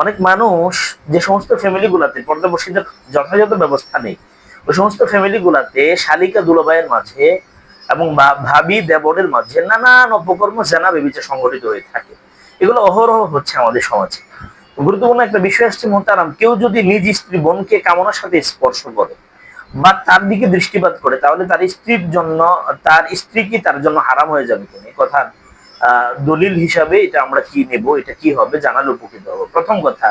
অনেক মানুষ যে সমস্ত ফ্যামিলি গুলাতে পর্দাবসীদের যথাযথ ব্যবস্থা নেই, ওই সমস্ত ফ্যামিলি গুলাতে শালিকা দুলাভাইয়ের মাঝে এবং ভাবি দেবরের মাঝে নানান অপকর্ম জেনা বেবিচে সংগঠিত হয়ে থাকে। এগুলো অহরহ হচ্ছে আমাদের সমাজে। গুরুত্বপূর্ণ একটা বিষয় আসছে মোহতারাম, কেউ যদি নিজ স্ত্রী বোনকে কামনার সাথে স্পর্শ করে বা তার দিকে দৃষ্টিপাত করে, তাহলে তার স্ত্রীর জন্য, তার স্ত্রী কি তার জন্য হারাম হয়ে যাবে কিনা? কথা দলিল হিসাবে এটা আমরা কি নেব, এটা কি হবে জানালে উপকৃত হব। প্রথম কথা,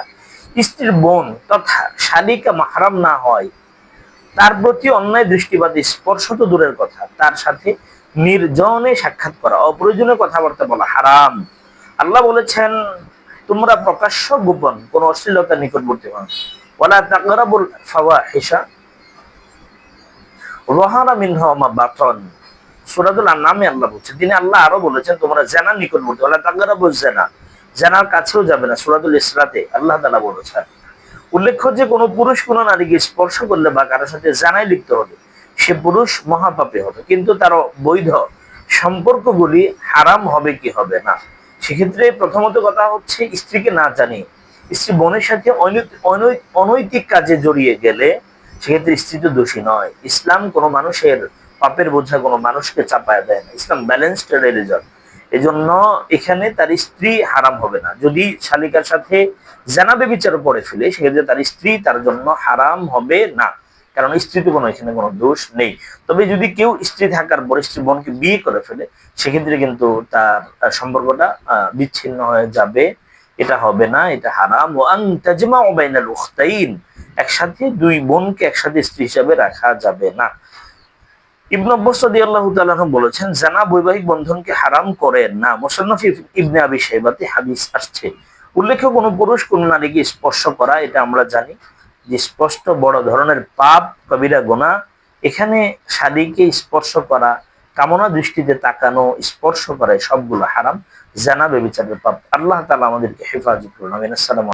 স্ত্রীর বোন তথা শালিকা মাহারাম না হয়, তার প্রতি অন্যায় দৃষ্টিপাত, স্পর্শ তো দূরের কথা, তার সাথে নির্জনে সাক্ষাৎ করা, অপ্রয়োজনীয় কথাবার্তা বলা হারাম। আল্লাহ বলেছেন তোমরা প্রকাশ্য গোপন, কোন অশ্লীলতার নিকটবর্তী হন ওয়ালা তাকরাবুল ফাওয়াহিশা। রহানা মিনহা মা বাতন। সূরাতুল আনআমে আল্লাহ বলছেন তিনি আল্লাহ আরও বলেছেন, তোমরা জানার নিকটবর্তী, ওয়ালা তাকরাবুল জানা। জানার কাছেও যাবে না, সূরাতুল ইসরাতে, আল্লাহ তাআলা বলেছেন। উল্লেখ্য যে, কোনো পুরুষ, কোনো নারীকে স্পর্শ করলে বা কারোর সাথে জানাই লিপ্ত হবে সে পুরুষ মহাপাপী হবে। কিন্তু তার বৈধ সম্পর্কগুলি হারাম হবে কি হবে না? সেক্ষেত্রে প্রথমত কথা হচ্ছে স্ত্রীকে না জানি স্ত্রী বোনের সাথে অনৈত- অনৈ- অনৈতিক কাজে জড়িয়ে গেলে সেক্ষেত্রে স্ত্রী তো দোষী নয়। ইসলাম কোনো মানুষের পাপের বোঝা কোনো মানুষকে চাপায় দেয় না। ইসলাম ব্যালেন্সড রিলিজন এজন্য এখানে তার স্ত্রী হারাম হবে না। যদি শালিকার সাথে জানাবে বিচার করে ফেলে, সেক্ষেত্রে তার স্ত্রী তার জন্য হারাম হবে না। কারণ স্ত্রীতে কোনো এখানে কোনো দোষ নেই। তবে যদি কেউ স্ত্রী থাকার পরে স্ত্রী বোনকে বিয়ে করে ফেলে, সেক্ষেত্রে কিন্তু তার সম্পর্কটা বিচ্ছিন্ন হয়ে যাবে। এটা হবে না, এটা হারাম। ও আন তাজমাউ বাইনাল উখতাইন। একসাথে দুই বোনকে একসাথে স্ত্রী হিসাবে রাখা যাবে না। ইবনে আব্বাস রাদিয়াল্লাহু তাআলা বলেছেন, জানা বৈবাহিক বন্ধনকে হারাম করে না। মুসান্নাফ ইবনে আবি শাইবাতে হাদিস আসছে। উল্লেখ্য কোন পুরুষ কোন নারীকে স্পর্শ করা, এটা আমরা জানি। যে স্পষ্ট বড় ধরনের পাপ কবিরা গোনা, এখানে সাদিকে স্পর্শ করা, কামনা দৃষ্টিতে তাকানো, স্পর্শ করা সবগুলো হারাম। জানাবে বিচারের পাপ। আল্লাহ তালা আমাদেরকে হেফাজত করুন। আমিন। আসসালামু